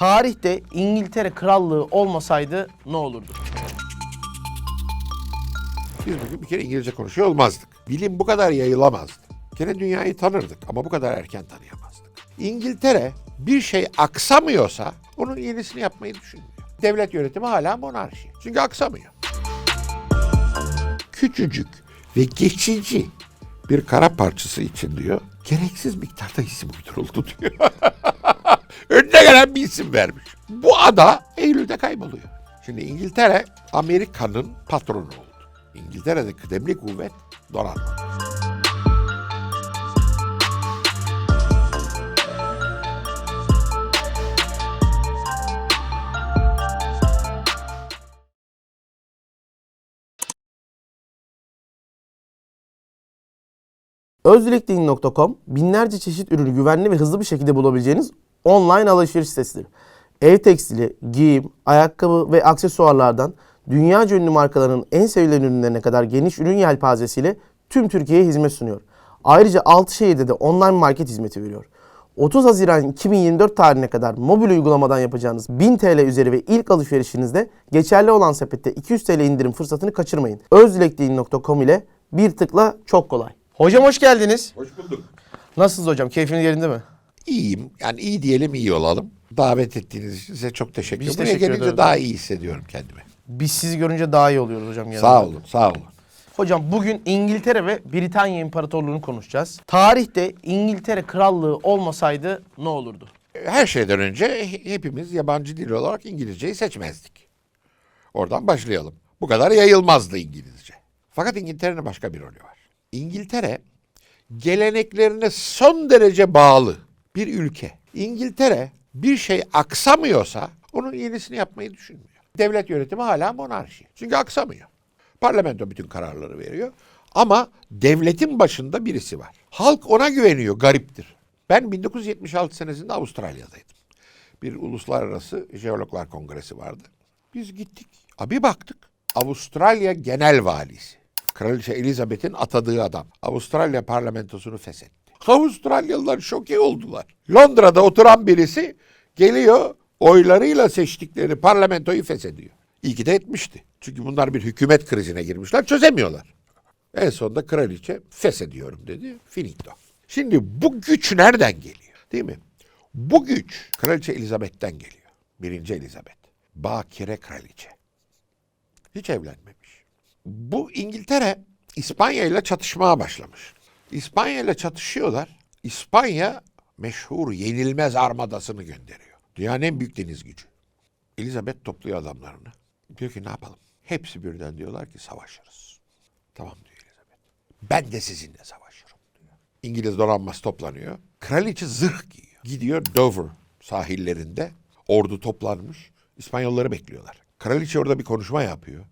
Tarihte İngiltere Krallığı olmasaydı ne olurdu? Biz bugün bir kere İngilizce konuşuyor olmazdık. Bilim bu kadar yayılamazdı. Gene dünyayı tanırdık ama bu kadar erken tanıyamazdık. İngiltere bir şey aksamıyorsa onun yenisini yapmayı düşünmüyor. Devlet yönetimi hala monarşi. Çünkü aksamıyor. Küçücük ve geçici bir kara parçası için diyor gereksiz miktarda isim uyduruldu diyor. Önüne gelen bir isim vermiş. Bu ada Eylül'de kayboluyor. Şimdi İngiltere Amerika'nın patronu oldu. İngiltere'de kıdemli kuvvet donanma. Özdilekdeyin.com binlerce çeşit ürünü güvenli ve hızlı bir şekilde bulabileceğiniz online alışveriş sitesidir. Ev tekstili, giyim, ayakkabı ve aksesuarlardan dünyaca ünlü markaların en sevilen ürünlerine kadar geniş ürün yelpazesiyle tüm Türkiye'ye hizmet sunuyor. Ayrıca 6 şehirde de online market hizmeti veriyor. 30 Haziran 2024 tarihine kadar mobil uygulamadan yapacağınız 1000 TL üzeri ve ilk alışverişinizde geçerli olan sepette 200 TL indirim fırsatını kaçırmayın. Özdilekdeyin.com ile bir tıkla çok kolay. Hocam hoş geldiniz. Hoş bulduk. Nasılsınız hocam? Keyfiniz yerinde mi? İyiyim. Yani iyi diyelim iyi olalım. Davet ettiğiniz için size çok teşekkür Biz ederim. Buraya teşekkür gelince ederiz. daha iyi hissediyorum kendimi. Biz sizi görünce daha iyi oluyoruz hocam. genelde. Sağ olun, sağ olun. Hocam bugün İngiltere ve Britanya İmparatorluğu'nu konuşacağız. Tarihte İngiltere Krallığı olmasaydı ne olurdu? Her şeyden önce he- hepimiz yabancı dil olarak İngilizceyi seçmezdik. Oradan başlayalım. Bu kadar yayılmazdı İngilizce. Fakat İngiltere'nin başka bir rolü var. İngiltere geleneklerine son derece bağlı bir ülke. İngiltere bir şey aksamıyorsa onun yenisini yapmayı düşünmüyor. Devlet yönetimi hala monarşi. Çünkü aksamıyor. Parlamento bütün kararları veriyor. Ama devletin başında birisi var. Halk ona güveniyor, gariptir. Ben 1976 senesinde Avustralya'daydım. Bir uluslararası jeologlar kongresi vardı. Biz gittik. Abi baktık. Avustralya Genel Valisi. Kraliçe Elizabeth'in atadığı adam. Avustralya parlamentosunu feshetti. Avustralyalılar şoke oldular. Londra'da oturan birisi geliyor oylarıyla seçtikleri parlamentoyu feshediyor. İyi ki de etmişti. Çünkü bunlar bir hükümet krizine girmişler çözemiyorlar. En sonunda kraliçe feshediyorum dedi. Finito. Şimdi bu güç nereden geliyor? Değil mi? Bu güç kraliçe Elizabeth'ten geliyor. Birinci Elizabeth. Bakire kraliçe. Hiç evlenmemiş. Bu İngiltere İspanya ile çatışmaya başlamış. İspanya ile çatışıyorlar. İspanya meşhur yenilmez armadasını gönderiyor. Dünyanın en büyük deniz gücü. Elizabeth topluyor adamlarını. Diyor ki ne yapalım? Hepsi birden diyorlar ki savaşırız. Tamam diyor Elizabeth. Ben de sizinle savaşırım diyor. İngiliz donanması toplanıyor. Kraliçe zırh giyiyor. Gidiyor Dover sahillerinde. Ordu toplanmış. İspanyolları bekliyorlar. Kraliçe orada bir konuşma yapıyor.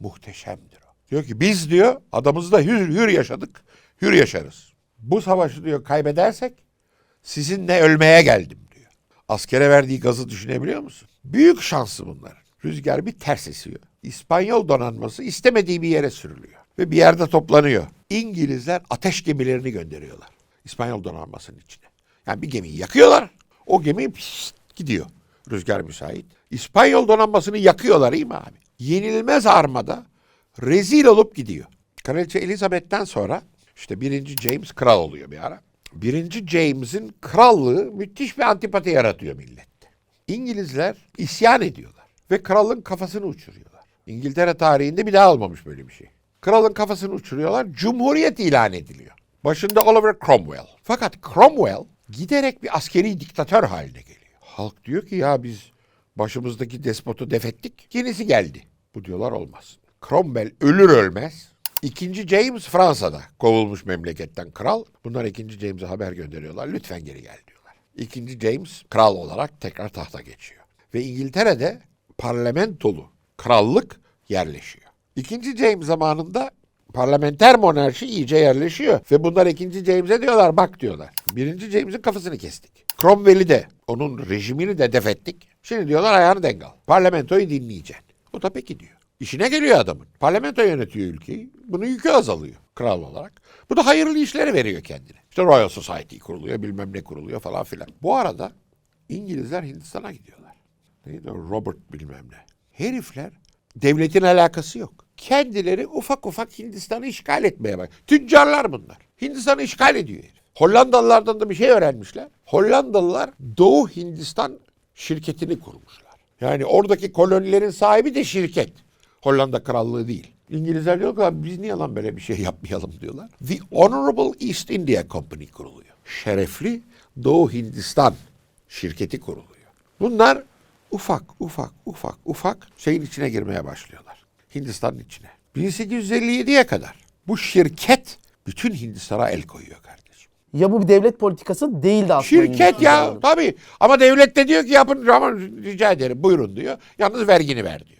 Muhteşemdir o. Diyor ki biz diyor adamızda hür, hür yaşadık. Hür yaşarız. Bu savaşı diyor kaybedersek sizinle ölmeye geldim diyor. Askere verdiği gazı düşünebiliyor musun? Büyük şansı bunlar. Rüzgar bir ters esiyor. İspanyol donanması istemediği bir yere sürülüyor. Ve bir yerde toplanıyor. İngilizler ateş gemilerini gönderiyorlar. İspanyol donanmasının içine. Yani bir gemiyi yakıyorlar. O gemi pişt gidiyor. Rüzgar müsait. İspanyol donanmasını yakıyorlar iyi mi abi? Yenilmez armada rezil olup gidiyor. Kraliçe Elizabeth'ten sonra işte birinci James kral oluyor bir ara. Birinci James'in krallığı müthiş bir antipati yaratıyor millette. İngilizler isyan ediyorlar ve kralın kafasını uçuruyorlar. İngiltere tarihinde bir daha olmamış böyle bir şey. Kralın kafasını uçuruyorlar, cumhuriyet ilan ediliyor. Başında Oliver Cromwell. Fakat Cromwell giderek bir askeri diktatör haline geliyor. Halk diyor ki ya biz başımızdaki despotu defettik, yenisi geldi. Bu diyorlar olmaz. Cromwell ölür ölmez İkinci James Fransa'da kovulmuş memleketten kral. Bunlar ikinci James'e haber gönderiyorlar. Lütfen geri gel diyorlar. İkinci James kral olarak tekrar tahta geçiyor. Ve İngiltere'de parlamentolu krallık yerleşiyor. İkinci James zamanında parlamenter monarşi iyice yerleşiyor. Ve bunlar ikinci James'e diyorlar bak diyorlar. Birinci James'in kafasını kestik. Cromwell'i de onun rejimini de def ettik. Şimdi diyorlar ayağını denk al. Parlamentoyu dinleyeceksin. O da peki diyor. İşine geliyor adamın. Parlamento yönetiyor ülkeyi. Bunun yükü azalıyor kral olarak. Bu da hayırlı işlere veriyor kendini. İşte Royal Society kuruluyor bilmem ne kuruluyor falan filan. Bu arada İngilizler Hindistan'a gidiyorlar. Neydi Robert bilmem ne. Herifler devletin alakası yok. Kendileri ufak ufak Hindistan'ı işgal etmeye bak. Tüccarlar bunlar. Hindistan'ı işgal ediyor herif. Hollandalılardan da bir şey öğrenmişler. Hollandalılar Doğu Hindistan şirketini kurmuşlar. Yani oradaki kolonilerin sahibi de şirket. Hollanda krallığı değil. İngilizler diyor ki "Abi biz niye lan böyle bir şey yapmayalım diyorlar. The Honorable East India Company kuruluyor. Şerefli Doğu Hindistan şirketi kuruluyor. Bunlar ufak ufak ufak ufak şeyin içine girmeye başlıyorlar. Hindistan'ın içine. 1857'ye kadar bu şirket bütün Hindistan'a el koyuyor kardeşim. Ya bu bir devlet politikası değildi aslında. Şirket ya tabii ama devlet de diyor ki yapın ama rica ederim buyurun diyor. Yalnız vergini ver diyor.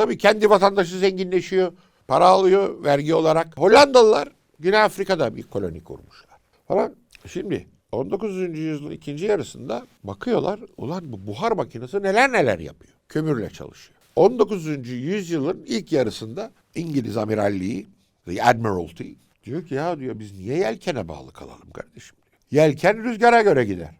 Tabii kendi vatandaşı zenginleşiyor. Para alıyor vergi olarak. Hollandalılar Güney Afrika'da bir koloni kurmuşlar. Falan. Şimdi 19. yüzyılın ikinci yarısında bakıyorlar ulan bu buhar makinesi neler neler yapıyor. Kömürle çalışıyor. 19. yüzyılın ilk yarısında İngiliz amiralliği, the Admiralty diyor ki ya diyor biz niye yelkene bağlı kalalım kardeşim. Yelken rüzgara göre gider.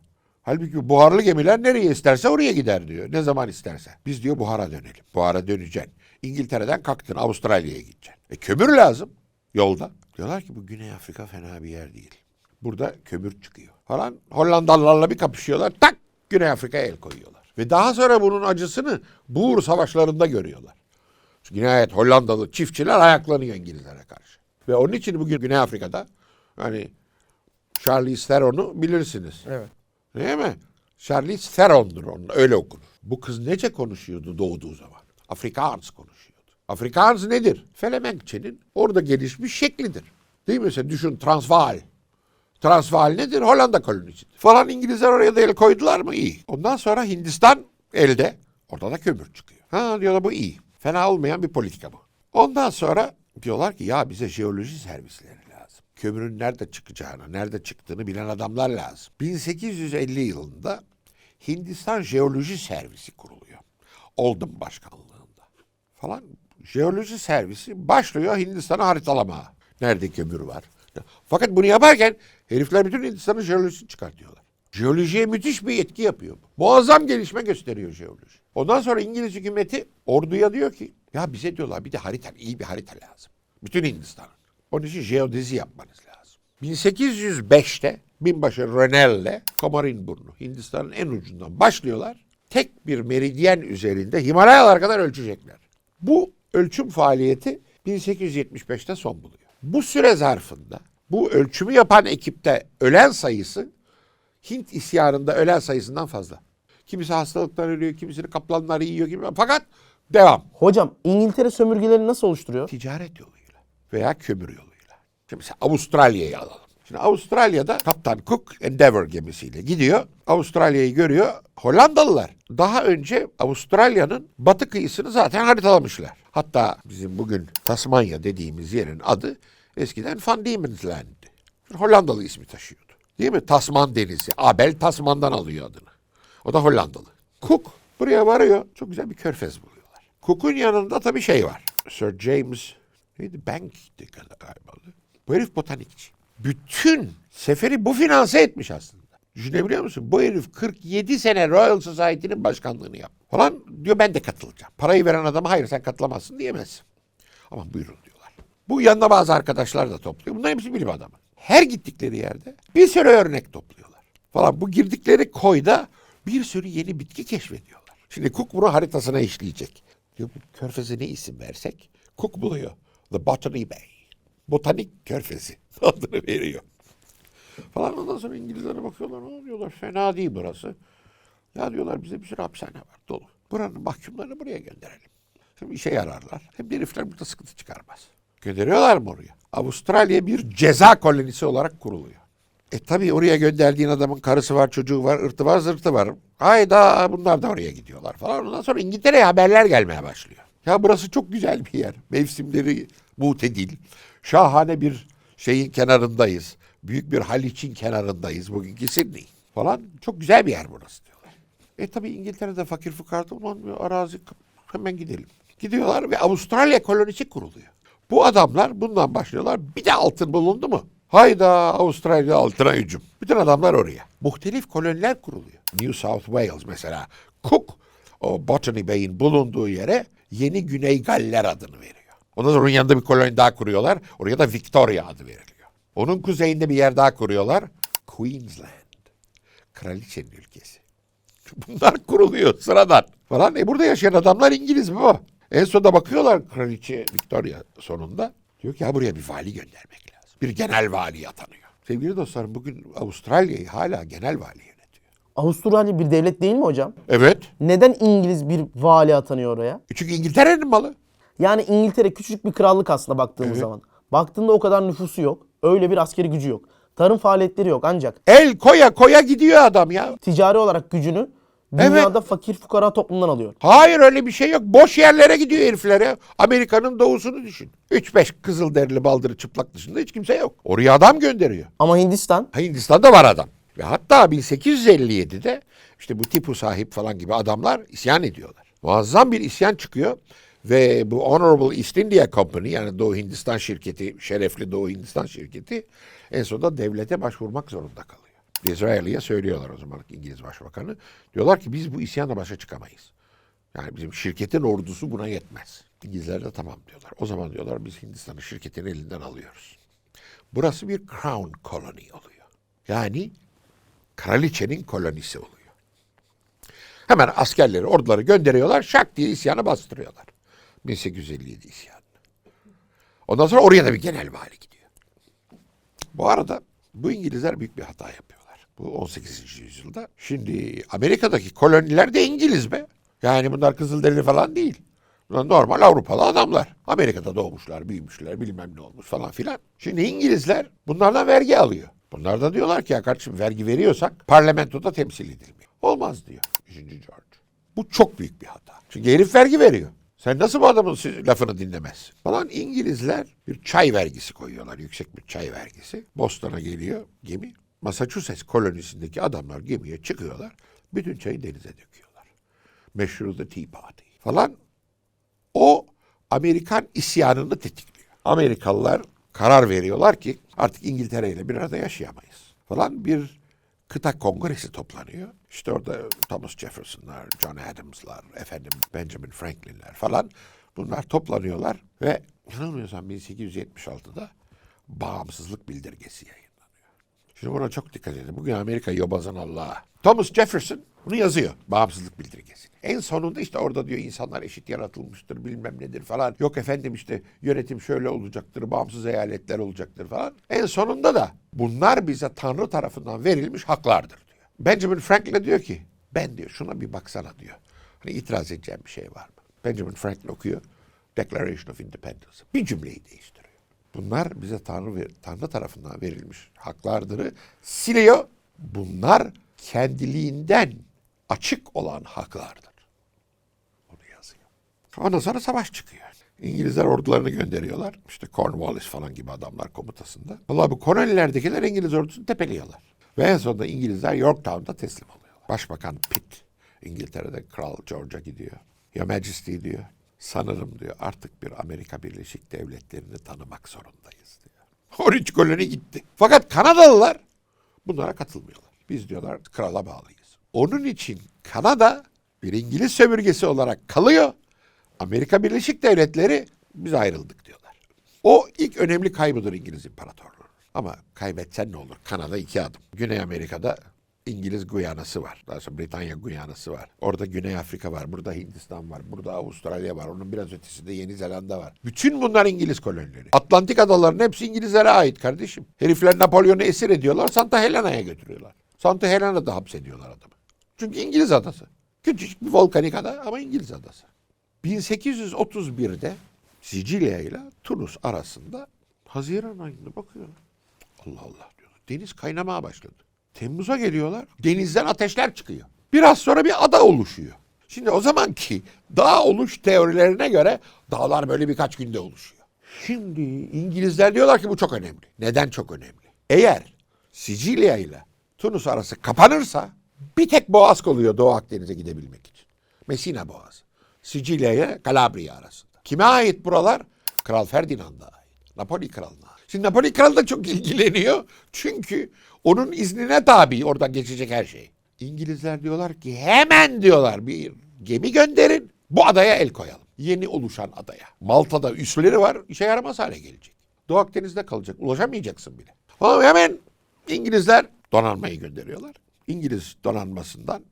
Halbuki buharlı gemiler nereye isterse oraya gider diyor. Ne zaman isterse. Biz diyor buhara dönelim. Buhara döneceksin. İngiltere'den kalktın Avustralya'ya gideceksin. E kömür lazım yolda. Diyorlar ki bu Güney Afrika fena bir yer değil. Burada kömür çıkıyor. Falan Hollandalılarla bir kapışıyorlar. Tak Güney Afrika'ya el koyuyorlar. Ve daha sonra bunun acısını Buğur savaşlarında görüyorlar. Çünkü nihayet Hollandalı çiftçiler ayaklanıyor İngilizlere karşı. Ve onun için bugün Güney Afrika'da hani Charles Theron'u bilirsiniz. Evet. Değil mi? Charles Theron'dur onun öyle okunur. Bu kız nece konuşuyordu doğduğu zaman? Afrikaans konuşuyordu. Afrikaans nedir? Felemenkçenin orada gelişmiş şeklidir. Değil mi? Sen düşün Transvaal. Transvaal nedir? Hollanda kolonisidir. Falan İngilizler oraya da el koydular mı? İyi. Ondan sonra Hindistan elde. Orada da kömür çıkıyor. Ha diyorlar bu iyi. Fena olmayan bir politika bu. Ondan sonra diyorlar ki ya bize jeoloji servisleri. Kömürün nerede çıkacağını, nerede çıktığını bilen adamlar lazım. 1850 yılında Hindistan Jeoloji Servisi kuruluyor. Oldham başkanlığında falan. Jeoloji servisi başlıyor Hindistan'ı haritalama. Nerede kömür var? Fakat bunu yaparken herifler bütün Hindistan'ın jeolojisini çıkartıyorlar. Jeolojiye müthiş bir etki yapıyor. Muazzam gelişme gösteriyor jeoloji. Ondan sonra İngiliz hükümeti orduya diyor ki ya bize diyorlar bir de harita, iyi bir harita lazım. Bütün Hindistan'ın. Onun için jeodezi yapmanız lazım. 1805'te binbaşı Rönel'le Komarinburnu Hindistan'ın en ucundan başlıyorlar. Tek bir meridyen üzerinde Himalayalar kadar ölçecekler. Bu ölçüm faaliyeti 1875'te son buluyor. Bu süre zarfında bu ölçümü yapan ekipte ölen sayısı Hint isyanında ölen sayısından fazla. Kimisi hastalıktan ölüyor, kimisini kaplanlar yiyor gibi. Fakat devam. Hocam İngiltere sömürgeleri nasıl oluşturuyor? Ticaret yoluyla veya kömür yoluyla. Şimdi Avustralya'yı alalım. Şimdi Avustralya'da Kaptan Cook Endeavour gemisiyle gidiyor. Avustralya'yı görüyor. Hollandalılar daha önce Avustralya'nın batı kıyısını zaten haritalamışlar. Hatta bizim bugün Tasmanya dediğimiz yerin adı eskiden Van Diemen's Land'di. Hollandalı ismi taşıyordu. Değil mi? Tasman Denizi. Abel Tasman'dan alıyor adını. O da Hollandalı. Cook buraya varıyor. Çok güzel bir körfez buluyorlar. Cook'un yanında tabii şey var. Sir James neydi? Bank'ti galiba. Bu herif botanikçi. Bütün seferi bu finanse etmiş aslında. Düşünebiliyor musun? Bu herif 47 sene Royal Society'nin başkanlığını yaptı. Falan diyor ben de katılacağım. Parayı veren adama hayır sen katılamazsın diyemezsin. Ama buyurun diyorlar. Bu yanına bazı arkadaşlar da topluyor. Bunlar hepsi bilim adamı. Her gittikleri yerde bir sürü örnek topluyorlar. Falan bu girdikleri koyda bir sürü yeni bitki keşfediyorlar. Şimdi Cook bunu haritasına işleyecek. Diyor bu körfeze ne isim versek? Cook buluyor. The Botany Bay. Botanik körfezi adını veriyor. Falan ondan sonra İngilizlere bakıyorlar. Ne diyorlar? Fena değil burası. Ya diyorlar bize bir sürü hapishane var dolu. Buranın mahkumlarını buraya gönderelim. Şimdi işe yararlar. Hem de herifler burada sıkıntı çıkarmaz. Gönderiyorlar mı oraya? Avustralya bir ceza kolonisi olarak kuruluyor. E tabii oraya gönderdiğin adamın karısı var, çocuğu var, ırtı var, zırtı var. Hayda bunlar da oraya gidiyorlar falan. Ondan sonra İngiltere'ye haberler gelmeye başlıyor. Ya burası çok güzel bir yer. Mevsimleri mutedil. Şahane bir şeyin kenarındayız. Büyük bir haliçin kenarındayız. Bugünkü Sydney falan. Çok güzel bir yer burası diyorlar. E tabii İngiltere'de fakir fukara olan arazi hemen gidelim. Gidiyorlar ve Avustralya kolonisi kuruluyor. Bu adamlar bundan başlıyorlar. Bir de altın bulundu mu? Hayda Avustralya altına hücum. Bütün adamlar oraya. muhtelif koloniler kuruluyor. New South Wales mesela. Cook o Botany Bay'in bulunduğu yere yeni Güney Galler adını veriyor. Ondan sonra onun yanında bir koloni daha kuruyorlar. Oraya da Victoria adı veriliyor. Onun kuzeyinde bir yer daha kuruyorlar. Queensland. Kraliçenin ülkesi. Bunlar kuruluyor sıradan. Falan. E burada yaşayan adamlar İngiliz baba. En sonunda bakıyorlar kraliçe Victoria sonunda. Diyor ki ya buraya bir vali göndermek lazım. Bir genel vali atanıyor. Sevgili dostlarım bugün Avustralya'yı hala genel vali yönetiyor. Avustralya bir devlet değil mi hocam? Evet. Neden İngiliz bir vali atanıyor oraya? Çünkü İngiltere'nin malı. Yani İngiltere küçücük bir krallık aslında baktığımız zaman. Baktığında o kadar nüfusu yok. Öyle bir askeri gücü yok. Tarım faaliyetleri yok ancak El koya koya gidiyor adam ya. ticari olarak gücünü dünyada fakir fukara toplumdan alıyor. Hayır öyle bir şey yok. Boş yerlere gidiyor heriflere. Amerika'nın doğusunu düşün. 3-5 kızıl derili baldırı çıplak dışında hiç kimse yok. Oraya adam gönderiyor. Ama Hindistan Hindistan'da var adam. Ve hatta 1857'de işte bu Tipu sahip falan gibi adamlar isyan ediyorlar. Muazzam bir isyan çıkıyor. Ve bu Honorable East India Company yani Doğu Hindistan şirketi, şerefli Doğu Hindistan şirketi en sonunda devlete başvurmak zorunda kalıyor. Disraeli'ye söylüyorlar o zaman İngiliz Başbakanı. Diyorlar ki biz bu isyanla başa çıkamayız. Yani bizim şirketin ordusu buna yetmez. İngilizler de tamam diyorlar. O zaman diyorlar biz Hindistan'ı şirketin elinden alıyoruz. Burası bir crown colony oluyor. Yani kraliçenin kolonisi oluyor. Hemen askerleri, orduları gönderiyorlar, şak diye isyanı bastırıyorlar. 1857 isyanı. Ondan sonra oraya da bir genel vali gidiyor. Bu arada bu İngilizler büyük bir hata yapıyorlar. Bu 18. yüzyılda. Şimdi Amerika'daki koloniler de İngiliz be. Yani bunlar Kızılderili falan değil. Bunlar normal Avrupalı adamlar. Amerika'da doğmuşlar, büyümüşler, bilmem ne olmuş falan filan. Şimdi İngilizler bunlardan vergi alıyor. Bunlar da diyorlar ki ya kardeşim vergi veriyorsak parlamentoda temsil edilmiyor. Olmaz diyor 3. George. Bu çok büyük bir hata. Çünkü herif vergi veriyor. Sen nasıl bu adamın lafını dinlemezsin? Falan İngilizler bir çay vergisi koyuyorlar. Yüksek bir çay vergisi. Boston'a geliyor gemi. Massachusetts kolonisindeki adamlar gemiye çıkıyorlar. Bütün çayı denize döküyorlar. Meşhur The Tea Party falan. O Amerikan isyanını tetikliyor. Amerikalılar karar veriyorlar ki artık İngiltere ile bir arada yaşayamayız. Falan bir kıta kongresi toplanıyor. İşte orada Thomas Jefferson'lar, John Adams'lar, efendim Benjamin Franklin'ler falan bunlar toplanıyorlar ve yanılmıyorsam 1876'da bağımsızlık bildirgesi yayınlanıyor. Şimdi buna çok dikkat edin. Bugün Amerika yobazan Allah'a. Thomas Jefferson bunu yazıyor. Bağımsızlık bildirgesini. En sonunda işte orada diyor insanlar eşit yaratılmıştır bilmem nedir falan. Yok efendim işte yönetim şöyle olacaktır, bağımsız eyaletler olacaktır falan. En sonunda da bunlar bize Tanrı tarafından verilmiş haklardır diyor. Benjamin Franklin diyor ki ben diyor şuna bir baksana diyor. Hani itiraz edeceğim bir şey var mı? Benjamin Franklin okuyor. Declaration of Independence. Bir cümleyi değiştiriyor. Bunlar bize Tanrı Tanrı tarafından verilmiş haklardır. Siliyor. Bunlar kendiliğinden açık olan haklardır. Onu yazıyor. Ondan sonra savaş çıkıyor. İngilizler ordularını gönderiyorlar. İşte Cornwallis falan gibi adamlar komutasında. Vallahi bu kolonilerdekiler İngiliz ordusunu tepeliyorlar. Ve en sonunda İngilizler Yorktown'da teslim oluyorlar. Başbakan Pitt İngiltere'de Kral George'a gidiyor. Your Majesty diyor. Sanırım diyor artık bir Amerika Birleşik Devletleri'ni tanımak zorundayız diyor. 13 koloni gitti. Fakat Kanadalılar bunlara katılmıyorlar. Biz diyorlar krala bağlıyız. Onun için Kanada bir İngiliz sömürgesi olarak kalıyor. Amerika Birleşik Devletleri biz ayrıldık diyorlar. O ilk önemli kaybıdır İngiliz İmparatorluğu. Ama kaybetsen ne olur? Kanada iki adım. Güney Amerika'da İngiliz Guyanası var. Daha sonra Britanya Guyanası var. Orada Güney Afrika var. Burada Hindistan var. Burada Avustralya var. Onun biraz ötesinde Yeni Zelanda var. Bütün bunlar İngiliz kolonileri. Atlantik adaların hepsi İngilizlere ait kardeşim. Herifler Napolyon'u esir ediyorlar. Santa Helena'ya götürüyorlar. Santa Helena'da hapsediyorlar adamı. Çünkü İngiliz adası. Küçücük bir volkanik ada ama İngiliz adası. 1831'de Sicilya ile Tunus arasında Haziran ayında bakıyorum. Allah Allah diyor. Deniz kaynamaya başladı. Temmuz'a geliyorlar. Denizden ateşler çıkıyor. Biraz sonra bir ada oluşuyor. Şimdi o zamanki dağ oluş teorilerine göre dağlar böyle birkaç günde oluşuyor. Şimdi İngilizler diyorlar ki bu çok önemli. Neden çok önemli? Eğer Sicilya ile Tunus arası kapanırsa bir tek boğaz kalıyor Doğu Akdeniz'e gidebilmek için. Messina Boğazı. Sicilya ile Calabria arasında. Kime ait buralar? Kral Ferdinand'a. Napoli ait. Şimdi Napoli kralı da çok ilgileniyor. Çünkü onun iznine tabi oradan geçecek her şey. İngilizler diyorlar ki hemen diyorlar bir gemi gönderin bu adaya el koyalım. Yeni oluşan adaya. Malta'da üsleri var işe yaramaz hale gelecek. Doğu Akdeniz'de kalacak ulaşamayacaksın bile. Ama hemen İngilizler donanmayı gönderiyorlar. İngiliz donanmasından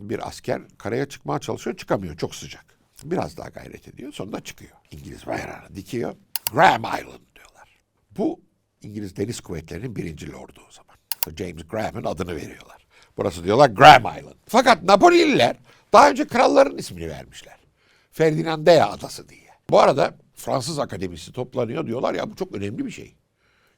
bir asker karaya çıkmaya çalışıyor çıkamıyor çok sıcak. Biraz daha gayret ediyor sonunda çıkıyor. İngiliz bayrağını dikiyor. Graham Island diyorlar. Bu İngiliz Deniz Kuvvetleri'nin birinci lordu o zaman. James Graham'ın adını veriyorlar. Burası diyorlar Graham Island. Fakat Napolililer daha önce kralların ismini vermişler. Ferdinandea Adası diye. Bu arada Fransız Akademisi toplanıyor diyorlar ya bu çok önemli bir şey.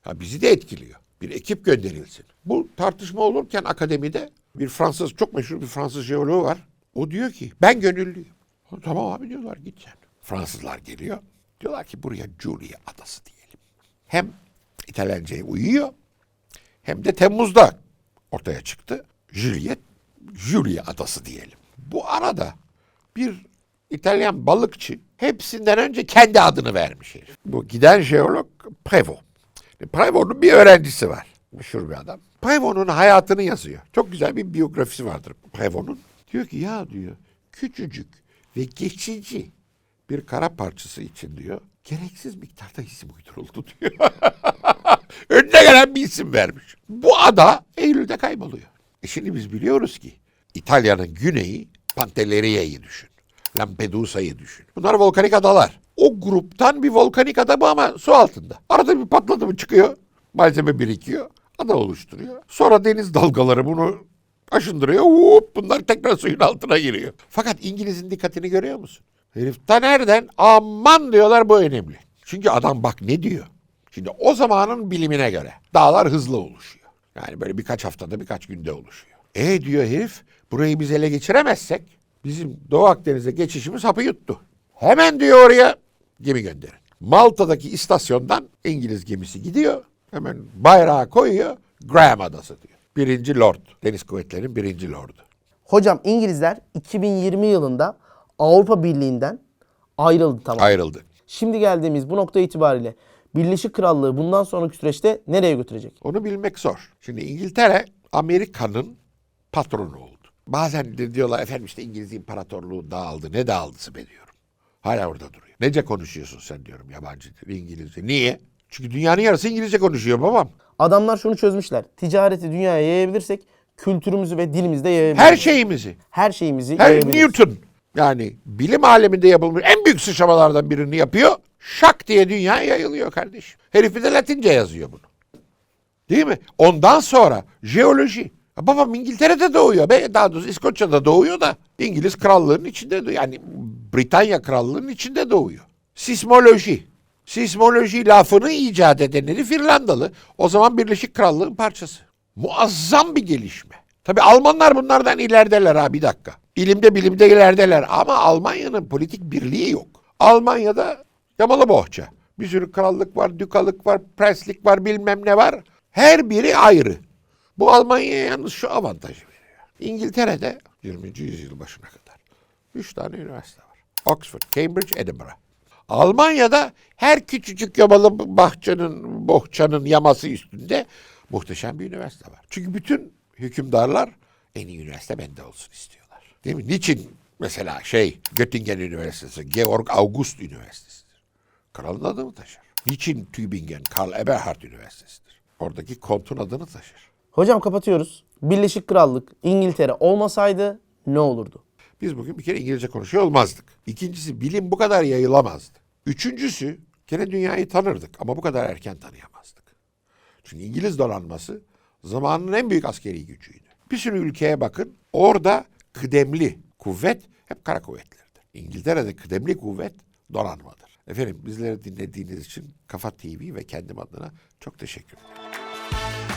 Ya bizi de etkiliyor. Bir ekip gönderilsin. Bu tartışma olurken akademide bir Fransız, çok meşhur bir Fransız jeoloğu var. O diyor ki ben gönüllüyüm. Tamam abi diyorlar git sen. Fransızlar geliyor. Diyorlar ki buraya Giulia Adası diyelim. Hem İtalyanca'ya uyuyor hem de Temmuz'da ortaya çıktı. Juliet, Julia Adası diyelim. Bu arada bir İtalyan balıkçı hepsinden önce kendi adını vermiş herif. Bu giden jeolog Prévost. Prévost'un bir öğrencisi var. Meşhur bir adam. Prévost'un hayatını yazıyor. Çok güzel bir biyografisi vardır Prévost'un. Diyor ki ya diyor küçücük ve geçici bir kara parçası için diyor gereksiz miktarda isim uyduruldu diyor. Önüne gelen bir isim vermiş. Bu ada Eylül'de kayboluyor. E şimdi biz biliyoruz ki İtalya'nın güneyi Pantelleiria'yı düşün. Lampedusa'yı düşün. Bunlar volkanik adalar. O gruptan bir volkanik ada bu ama su altında. Arada bir patladı mı çıkıyor. Malzeme birikiyor. Ada oluşturuyor. Sonra deniz dalgaları bunu aşındırıyor. Hop, bunlar tekrar suyun altına giriyor. Fakat İngiliz'in dikkatini görüyor musun? Herif ta nereden? Aman diyorlar bu önemli. Çünkü adam bak ne diyor. Şimdi o zamanın bilimine göre dağlar hızlı oluşuyor. Yani böyle birkaç haftada birkaç günde oluşuyor. E diyor herif burayı biz ele geçiremezsek bizim Doğu Akdeniz'e geçişimiz hapı yuttu. Hemen diyor oraya gemi gönderin. Malta'daki istasyondan İngiliz gemisi gidiyor. Hemen bayrağı koyuyor. Graham Adası diyor. Birinci Lord. Deniz Kuvvetleri'nin birinci Lord'u. Hocam İngilizler 2020 yılında Avrupa Birliği'nden ayrıldı tamam. Ayrıldı. Şimdi geldiğimiz bu nokta itibariyle Birleşik Krallığı bundan sonraki süreçte nereye götürecek? Onu bilmek zor. Şimdi İngiltere Amerika'nın patronu oldu. Bazen de diyorlar efendim işte İngiliz İmparatorluğu dağıldı. Ne dağıldısı be diyorum. Hala orada duruyor. Nece konuşuyorsun sen diyorum yabancı dil, İngilizce. Niye? Çünkü dünyanın yarısı İngilizce konuşuyor babam. Adamlar şunu çözmüşler. Ticareti dünyaya yayabilirsek kültürümüzü ve dilimizi de yayabiliriz. Her şeyimizi. Her şeyimizi Her yayabiliriz. Newton yani bilim aleminde yapılmış en büyük sıçramalardan birini yapıyor. Şak diye dünyaya yayılıyor kardeşim. Herif bir de Latince yazıyor bunu. Değil mi? Ondan sonra jeoloji. Babam İngiltere'de doğuyor. Be, daha doğrusu İskoçya'da doğuyor da İngiliz krallığının içinde doğuyor. Yani Britanya krallığının içinde doğuyor. Sismoloji. Sismoloji lafını icat edenleri Finlandalı. O zaman Birleşik Krallığın parçası. Muazzam bir gelişme. Tabi Almanlar bunlardan ilerideler ha bir dakika. İlimde bilimde ilerideler ama Almanya'nın politik birliği yok. Almanya'da yamalı bohça. Bir sürü krallık var, dükalık var, preslik var, bilmem ne var. Her biri ayrı. Bu Almanya'ya yalnız şu avantajı veriyor. İngiltere'de 20. yüzyıl başına kadar 3 tane üniversite var. Oxford, Cambridge, Edinburgh. Almanya'da her küçücük yamalı bahçenin, bohçanın yaması üstünde muhteşem bir üniversite var. Çünkü bütün hükümdarlar en iyi üniversite bende olsun istiyorlar. Değil mi? Niçin mesela şey Göttingen Üniversitesi, Georg August Üniversitesi'dir. Kralın adını taşır. Niçin Tübingen, Karl Eberhard Üniversitesi'dir. Oradaki kontun adını taşır. Hocam kapatıyoruz. Birleşik Krallık, İngiltere olmasaydı ne olurdu? Biz bugün bir kere İngilizce konuşuyor olmazdık. İkincisi bilim bu kadar yayılamazdı. Üçüncüsü gene dünyayı tanırdık ama bu kadar erken tanıyamazdık. Çünkü İngiliz donanması zamanın en büyük askeri gücüydü. Bir sürü ülkeye bakın orada kıdemli kuvvet hep kara kuvvetlerdir. İngiltere'de kıdemli kuvvet donanmadır. Efendim bizleri dinlediğiniz için Kafa TV ve kendim adına çok teşekkür ederim.